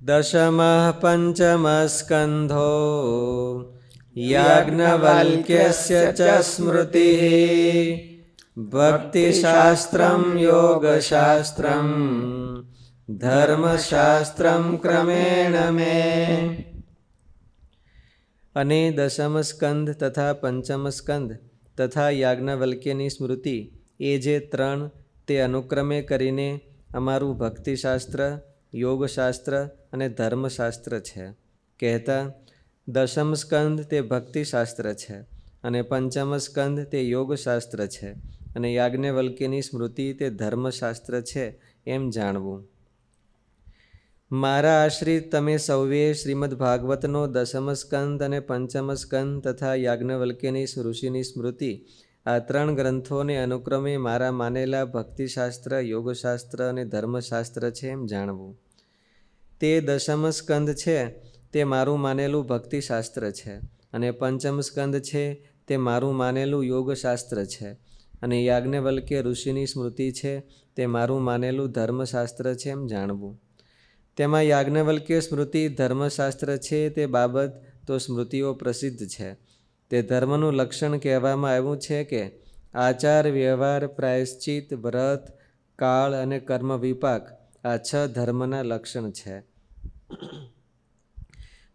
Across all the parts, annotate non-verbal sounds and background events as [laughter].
દશમઃ પંચમસ્કંધો યાજ્ઞવલ્ક્યસ્ય ચ સ્મૃતિ ભક્તિશાસ્ત્રમ યોગશાસ્ત્રમ ધર્મશાસ્ત્રમ ક્રમેણ મે અને દશમ સ્કંદ તથા પંચમ સ્કંદ તથા યાજ્ઞવલ્ક્યની સ્મૃતિ એ જે ત્રણ તે અનુક્રમે કરીને અમારું ભક્તિશાસ્ત્ર યોગશાસ્ત્ર અને ધર્મશાસ્ત્ર છે. કહેતા, દશમ સ્કંદ તે ભક્તિશાસ્ત્ર છે અને પંચમ સ્કંદ તે યોગશાસ્ત્ર છે અને યાજ્ઞવલ્કીની સ્મૃતિ તે ધર્મશાસ્ત્ર છે એમ જાણવું. મારા આશ્રિત તમે સૌએ શ્રીમદ ભાગવતનો દશમ સ્કંદ અને પંચમ સ્કંદ તથા યાજ્ઞવલ્કીની ઋષિની સ્મૃતિ આ ત્રણ ગ્રંથોને અનુક્રમે મારા માનેલા ભક્તિશાસ્ત્ર, યોગશાસ્ત્ર અને ધર્મશાસ્ત્ર છે એમ જાણવું. તે દશમ સ્કંદ છે, તે મારું માનેલું ભક્તિશાસ્ત્ર છે અને પંચમ સ્કંદ છે, તે મારું માનેલું યોગશાસ્ત્ર છે અને યાજ્ઞવલ્ક્ય ઋષિની સ્મૃતિ છે, તે મારું માનેલું ધર્મશાસ્ત્ર છે એમ જાણવું. તેમાં યાજ્ઞવલ્ક્ય સ્મૃતિ ધર્મશાસ્ત્ર છે તે બાબત તો સ્મૃતિઓ પ્રસિદ્ધ છે. તે ધર્મનું લક્ષણ કહેવામાં આવ્યું છે કે આચાર વ્યવહાર પ્રાયશ્ચિત વ્રત કાળ અને કર્મ વિપાક આ છ ધર્મના લક્ષણ છે.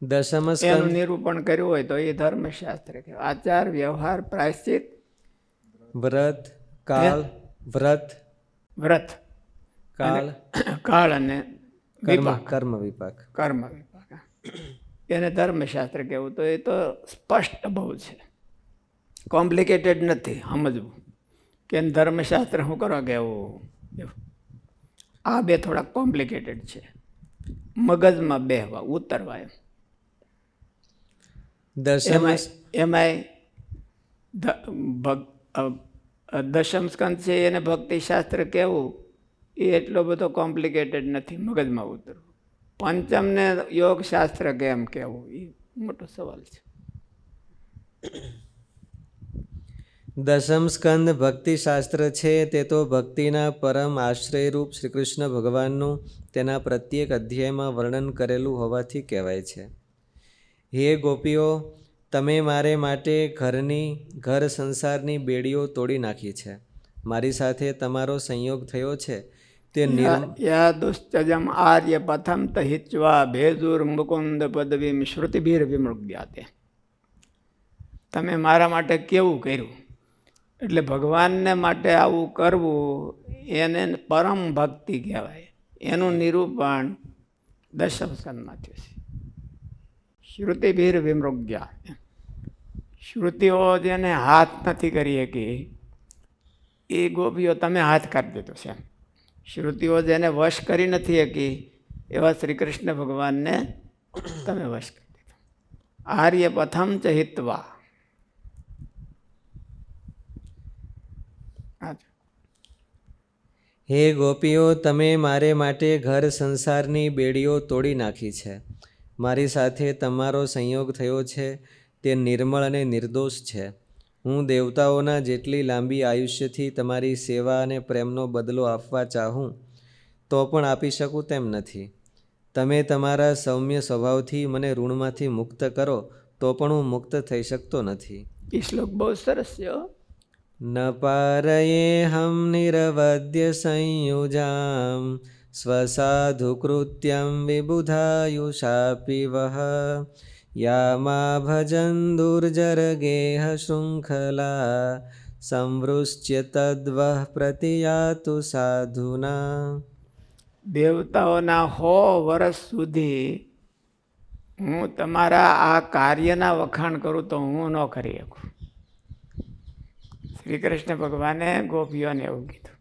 દશમ નિરૂપણ કર્યું હોય તો એ ધર્મશાસ્ત્ર કહેવાય. આચાર વ્યવહાર પ્રાયશ્ચિત વ્રત કાળ વ્રત વ્રત કાળ કાળ અને કર્મ કર્મ વિપાક. કર્મ વિપાક. એને ધર્મશાસ્ત્ર કહેવું તો એ તો સ્પષ્ટ બહુ છે. કોમ્પ્લિકેટેડ નથી સમજવું. કે એને ધર્મશાસ્ત્ર શું કરવા કહેવું આ બે થોડાક કોમ્પ્લિકેટેડ છે. મગજમાં બેહવા ઉતરવા એમ. દશમ એમાં એમાંય અ, દશમ સ્કંદ છે એને ભક્તિશાસ્ત્ર કહેવું એ એટલો બધો કોમ્પ્લિકેટેડ નથી મગજમાં ઉતરવું. પંચમને યોગશાસ્ત્ર કેમ કહેવું એ મોટો સવાલ છે. દશમ સ્કંદ ભક્તિશાસ્ત્ર છે, તે તો ભક્તિના પરમ આશ્રયરૂપ શ્રી કૃષ્ણ ભગવાનનું તેના પ્રત્યેક અધ્યાયમાં વર્ણન કરેલું હોવાથી કહેવાય છે. હે ગોપીઓ, તમે મારે માટે ઘરની, ઘર સંસારની બેડીઓ તોડી નાખી છે. મારી સાથે તમારો સંયોગ થયો છે. તે યા દુશ્ચજમ આર્ય પથમ તહિચ્વા ભેજુર મુકુંદ પદવીમ શ્રુતિભીર વિમૃગ્યાતે તમે મારા માટે કેવું કર્યું? એટલે ભગવાનને માટે આવું કરવું એને પરમ ભક્તિ કહેવાય. એનું નિરૂપણ દશમ સ્કંદમાં થયું છે. શ્રુતિભીર વિમૃગ્યા શ્રુતિઓ જેને હાથ નથી કરી શકી એ ગોપીઓ તમે હાથ કરી દીધો છે શ્રુતિઓ જેને વશ કરી નથી શકી એવા શ્રી કૃષ્ણ ભગવાનને તમે વશ કરી દીધો. આર્ય પ્રથમ ચ હિતવા. હે ગોપીઓ, તમે મારે માટે ઘર સંસારની બેડીઓ તોડી નાખી છે. મારી સાથે તમારો સંયોગ થયો છે. તે નિર્મળ અને નિર્દોષ છે. હું દેવતાઓના જેટલી લાંબી આયુષ્યથી તમારી સેવા અને પ્રેમનો બદલો આપવા ચાહું તો પણ આપી શકું તેમ નથી. તમે તમારા સૌમ્ય સ્વભાવથી મને ઋણમાંથી મુક્ત કરો તો પણ હું મુક્ત થઈ શકતો નથી. એ શ્લોક બહુ સરસ છે ન પારયે હમ નિરવદ્ય સંયુજાં સ્વસાધુકૃત્યં વિબુધાયુષા વહ યામા ભજન દુર્જરગેહ શૃંખલા સંવૃશ્ય તદ્વઃ પ્રતિયાતુ સાધુના દેવતાઓના હો વર્ષ સુધી હું તમારા આ કાર્યના વખાણ કરું તો હું ન કરી શકું. શ્રી કૃષ્ણ ભગવાને ગોપીઓને એવું કીધું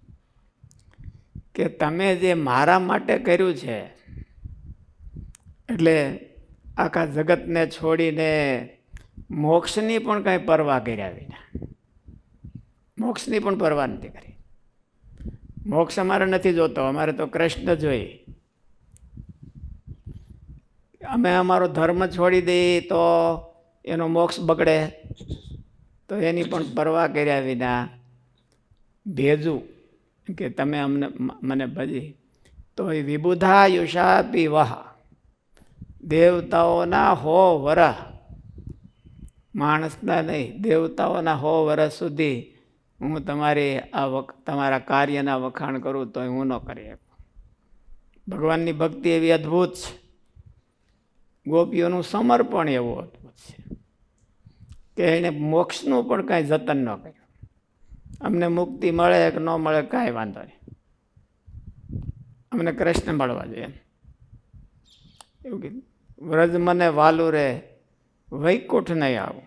કે તમે જે મારા માટે કર્યું છે, એટલે આખા જગતને છોડીને મોક્ષની પણ કાંઈ પરવા કર્યા વિના. મોક્ષની પણ પરવા નથી કરી. મોક્ષ અમારે નથી જોતો. અમારે તો કૃષ્ણ જોઈએ અમે અમારો ધર્મ છોડી દઈએ તો એનો મોક્ષ બગડે. તો એની પણ પરવા કર્યા વિના ભેજું કે તમે અમને મને ભજી. તો એ વિબુધા યુષાપી વહ દેવતાઓના હો વરહ માણસના નહીં, દેવતાઓના હો વરસ સુધી હું તમારી આ વખ તમારા કાર્યના વખાણ કરું તો હું ન કરી ભગવાનની ભક્તિ એવી અદ્ભુત છે. ગોપીઓનું સમર્પણ એવું અદ્ભુત છે કે એણે મોક્ષનું પણ કાંઈ જતન ન કર્યું. અમને મુક્તિ મળે કે ન મળે કાંઈ વાંધો નહીં. અમને કૃષ્ણ મળવા જોઈએ. એવું કીધું. વ્રજ મને વાલું રે, વૈકુંઠ નહીં આવું.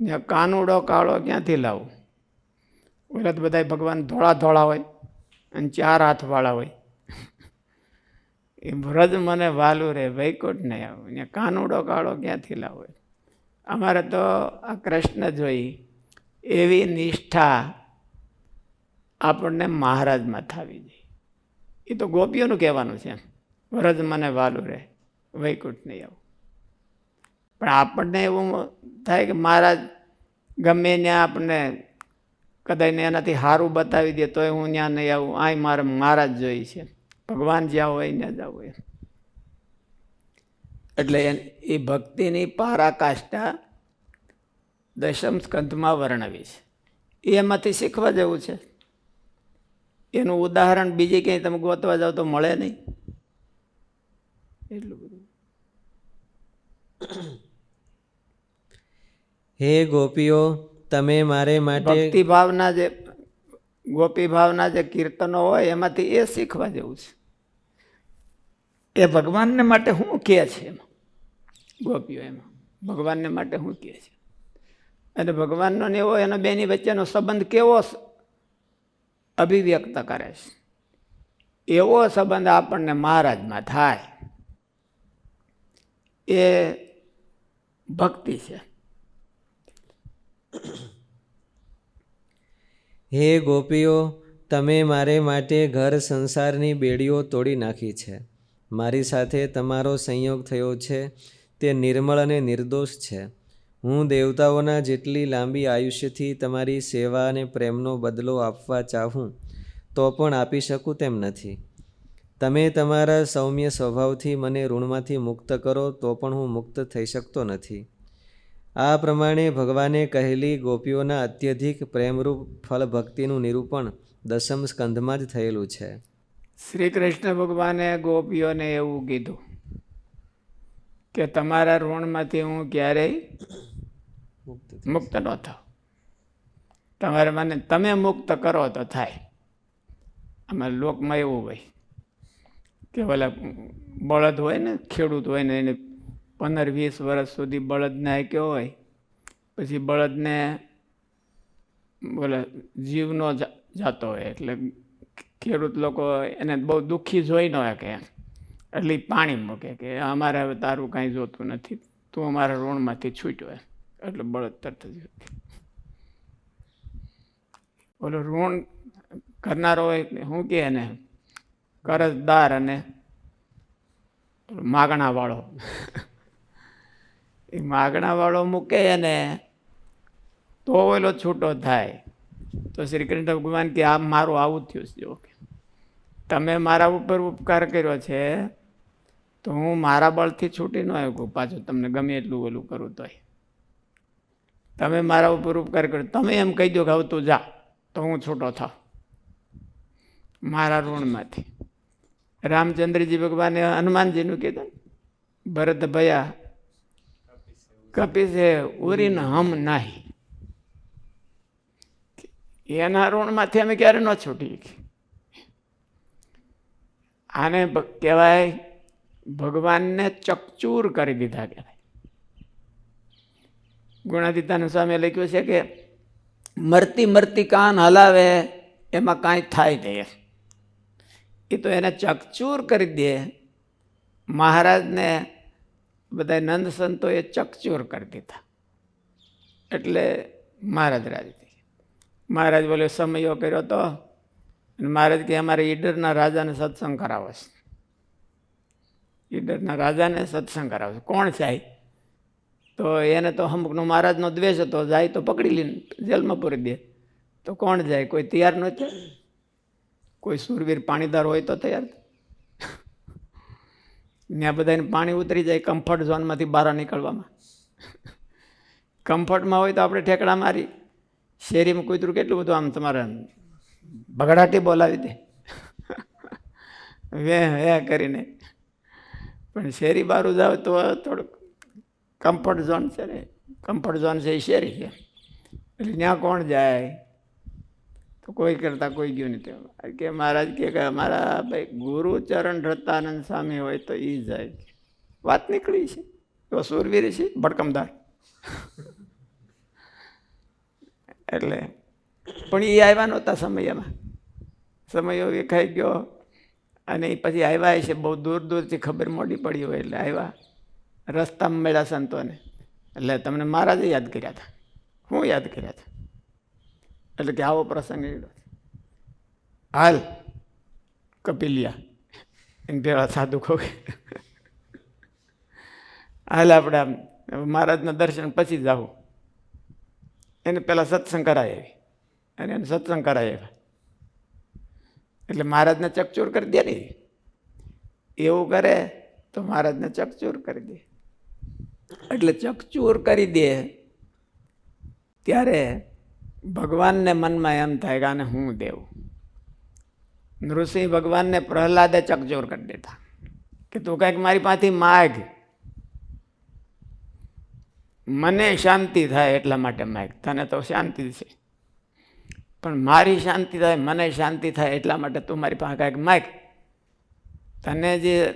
જ્યાં કાનુડો કાળો ક્યાંથી લાવું? ઓલા તો બધા ભગવાન ધોળા ધોળા હોય અને ચાર હાથવાળા હોય. એ વ્રજ મને વાલું રે, વૈકુંઠ નહીં આવું. ને કાનુડો કાળો ક્યાંથી લાવો? અમારે તો આ કૃષ્ણ જોઈ એવી નિષ્ઠા આપણને મહારાજમાં થવી જોઈએ. એ તો ગોપીઓનું કહેવાનું છે વ્રજ મને વાલું રે વૈકુંઠ નહીં આવું. પણ આપણને એવું થાય કે મહારાજ ગમે ત્યાં આપણને કદાચ એનાથી સારું બતાવી દે તોય હું ત્યાં નહીં આવું. આ મારે મહારાજ જોઈ છે. ભગવાન જ્યાં હોય ત્યાં જવું એમ. એટલે એ ભક્તિની પારાકાષ્ઠા દશમ સ્કંધમાં વર્ણવી છે. એમાંથી શીખવા જેવું છે. એનું ઉદાહરણ બીજે ક્યાંય તમે ગોતવા જાઓ તો મળે નહીં. એટલું બધું. હે ગોપીઓ, તમે મારે માટે ભક્તિ ભાવના જે ગોપી ભાવના જે કીર્તનો હોય, એમાંથી એ શીખવા જેવું છે. એ ભગવાનને માટે શું કહે છે એમાં? ગોપીઓ એમાં, ભગવાનને માટે શું કહે છે. અને ભગવાનનો ને એવો એનો બેની વચ્ચેનો સંબંધ કેવો અભિવ્યક્ત કરે છે. એવો સંબંધ આપણને મહારાજમાં થાય. એ ભક્તિ છે. હે ગોપીઓ, તમે મારે માટે ઘર સંસારની બેડીઓ તોડી નાખી છે. મારી સાથે તમારો સંયોગ થયો છે. તે નિર્મળ અને નિર્દોષ છે. હું દેવતાઓના જેટલી લાંબી આયુષ્યથી તમારી સેવા અને પ્રેમનો બદલો આપવા ચાહું, તો પણ આપી શકું તેમ નથી. તમે તમારા સૌમ્ય સ્વભાવથી મને ઋણમાંથી મુક્ત કરો તો પણ હું મુક્ત થઈ શકતો નથી. આ પ્રમાણે ભગવાને કહેલી ગોપીઓના અત્યધિક પ્રેમરૂપ ફળ ભક્તિનું નિરૂપણ દસમ સ્કંધમાં જ થયેલું છે. શ્રી કૃષ્ણ ભગવાને ગોપીઓને એવું કીધું કે તમારા ઋણમાંથી હું ક્યારેય મુક્ત ન થાવ તમારે મને તમે મુક્ત કરો તો થાય. આમાં લોકમાં એવું હોય. કે ઓલા બળદ હોય ને, ખેડૂત હોય ને, એને પંદર, વીસ વર્ષ સુધી બળદને હાંક્યો હોય, પછી બળદને બોલે જીવનો જાતો હોય. એટલે ખેડૂત લોકો એને બહુ દુઃખી જોઈ ન એમ. એટલે પાણી મૂકે કે અમારે હવે તારું કાંઈ જોતું નથી. તું અમારા ઋણમાંથી છૂટ્યો એટલે બળદ તરત જ ઓલો ઋણ કરનારો હોય શું કહે એને? કરજદાર અને માગણાવાળો. [laughs] એ માગણાવાળો મૂકે અને તો ઓલો છૂટો થાય. તો શ્રી કૃષ્ણ ભગવાન કે આ મારું આવું થયું છે. ઓકે. તમે મારા ઉપર ઉપકાર કર્યો છે તો હું મારા બળથી છૂટી ન આવ્યો પાછું તમને ગમે એટલું ઓલું કરું તોય. તમે મારા ઉપર ઉપકાર કર્યો. તમે એમ કહી દો કે હવે તું જા. તો હું છૂટો થાવ. મારા ઋણમાંથી. રામચંદ્રજી ભગવાને હનુમાનજીનું કીધું ભરત ભયા કપિસે ઉરીન હમ નાહી. એના ઋણમાંથી અમે ક્યારે ન છૂટી આને કહેવાય, ભગવાનને ચકચૂર કરી દીધા કહેવાય. ગુણાતીતાનું સામે લખ્યું છે કે, મરતી મરતી કાન હલાવે, એમાં કાંઈ થાય નહીં. એ તો એને ચકચૂર કરી દે. મહારાજને બધા નંદ સંતોએ ચકચૂર કરી દીધા. એટલે મહારાજ રાજી થઈ મહારાજ બોલે, સમયો કર્યો તો. મહારાજ કે અમારે ઈડરના રાજાને સત્સંગ કરાવો છે. ઈડરના રાજાને સત્સંગ કરાવો છે. કોણ જાય? તો એને તો અમુકનો મહારાજનો દ્વેષ હતો, જાય તો પકડી લઈને જેલમાં પૂરી દે. તો કોણ જાય? કોઈ તૈયાર ન થાય? કોઈ સુરવીર પાણીદાર હોય તો તૈયાર ત્યાં બધાને પાણી ઉતરી જાય કમ્ફર્ટ ઝોનમાંથી બહાર નીકળવામાં. કમ્ફર્ટમાં હોય તો આપણે ઠેકડા મારી, શેરીમાં કૂતરું કેટલું બધું આમ તમારે બગડાટી બોલાવી દે. વે હે કરીને. પણ શેરી બહારું જાવ તો થોડુંક કમ્ફર્ટ ઝોન છે ને. કમ્ફર્ટ ઝોન છે એ શેરી છે. એટલે ત્યાં કોણ જાય? કોઈ કરતાં કોઈ ગયું નથી કે મહારાજ કે અમારા ભાઈ ગુરુચરણ રતાનંદ સ્વામી હોય તો એ જાય. વાત નીકળી છે. એવો સુરવીર છે, ભડકમદાર. એટલે પણ એ આવ્યા નહોતા સમયમાં. સમયો વેખાઈ ગયો અને એ પછી આવ્યા છે, બહુ દૂર દૂરથી ખબર મોડી પડી હોય એટલે આવ્યા. રસ્તામાં મળ્યા સંતોને. એટલે તમને મહારાજે યાદ કર્યા હતા. હું યાદ કર્યા હતા? એટલે કે આવો પ્રસંગ એડો હાલ. કપિલિયા. એને ભેળા સાધુ ખોગે હાલ આપણે આમ મહારાજના દર્શન પછી જાવ એને પહેલાં સત્સંગ કરાય આવી અને એને સત્સંગ કરાય આવ્યા એટલે મહારાજને ચકચૂર કરી દે ને. એવું કરે તો મહારાજને ચકચૂર કરી દે. એટલે ચકચૂર કરી દે. ત્યારે ભગવાનને મનમાં એમ થાય કે આને હું દેવું? નૃસિંહ ભગવાનને પ્રહલાદે ચકચોર કરી દેતા કે તું કંઈક મારી પાસેથી માગ. મને શાંતિ થાય એટલા માટે માગ. તને તો શાંતિ છે. પણ મારી શાંતિ થાય, મને શાંતિ થાય એટલા માટે તું મારી પાસે કાંઈક માગ. તને જે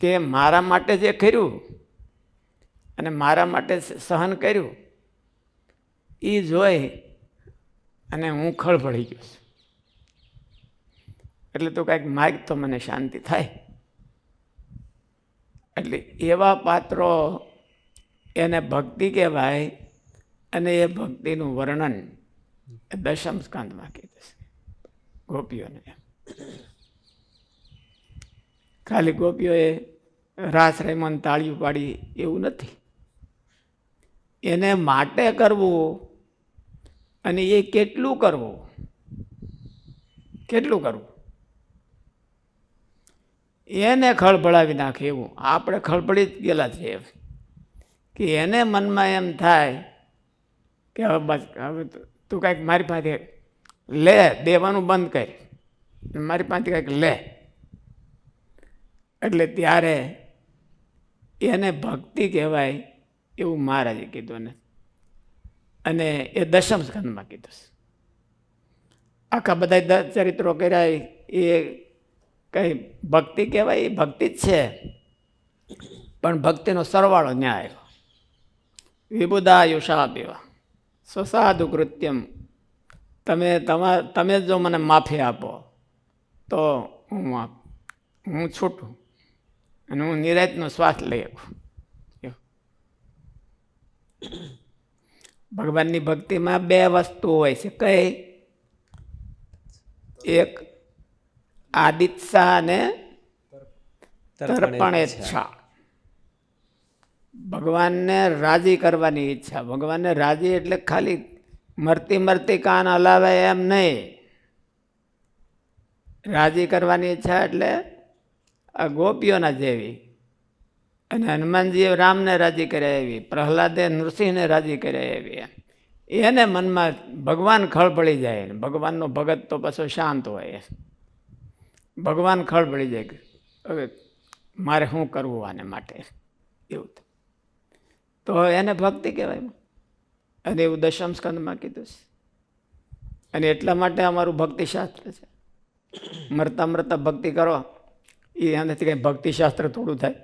તે મારા માટે જે કર્યું અને મારા માટે સહન કર્યું એ જોઈ અને હું ખળભળી ગયો છું. એટલે તો કાંઈક માગ તો મને શાંતિ થાય. એટલે એવા પાત્રો એને ભક્તિ કહેવાય અને એ ભક્તિનું વર્ણન દશમ સ્કાંદમાં કીધું છે. ગોપીઓને ખાલી ગોપીઓએ રાસ રેમન તાળીયું પાડી એવું નથી. એને માટે કરવું અને એ કેટલું કરવું? કેટલું કરવું? એને ખળભળાવી નાખે એવું. આપણે ખળભળી જ ગયેલા છીએ કે એને મનમાં એમ થાય કે હવે બસ, હવે તું કાંઈક મારી પાસે લે, દેવાનું બંધ કર. મારી પાસે કાંઈક લે. એટલે ત્યારે એને ભક્તિ કહેવાય એવું મહારાજે કીધું ને. અને એ દશમ સ્કંદમાં કીધું છે. આખા બધા ચરિત્રો કર્યા એ કંઈ ભક્તિ કહેવાય? એ ભક્તિ જ છે. પણ ભક્તિનો સરવાળો ન્યાય વિબુદાયુષા પીવા સ્વસાધુ કૃત્યમ. તમે તમા, તમે જો મને માફી આપો, તો હું હું છૂટું. અને હું નિરાતનો શ્વાસ લઈ શકું ભગવાનની ભક્તિમાં બે વસ્તુ હોય છે. કઈ? એક આદિત્સા અને તર્પણ ઈચ્છા ભગવાનને રાજી કરવાની ઈચ્છા. ભગવાનને રાજી એટલે ખાલી મરતી મરતી કાન હલાવે એમ નહીં. રાજી કરવાની ઈચ્છા એટલે આ ગોપીઓના જેવી. અને હનુમાનજીએ રામને રાજી કર્યા એવી, પ્રહલાદે નૃસિંહને રાજી કર્યા એવી એને મનમાં ભગવાન ખળભળી જાય ભગવાનનો ભગત તો પાછો શાંત હોય ભગવાન ખળભળી જાય હવે મારે શું કરવું આને માટે? એવું તો. એને ભક્તિ કહેવાય અને એવું દશમ સ્કંદમાં કીધું છે. અને એટલા માટે અમારું ભક્તિશાસ્ત્ર છે. મરતા મરતા ભક્તિ કરો. એ એનાથી કંઈ ભક્તિશાસ્ત્ર થોડું થાય.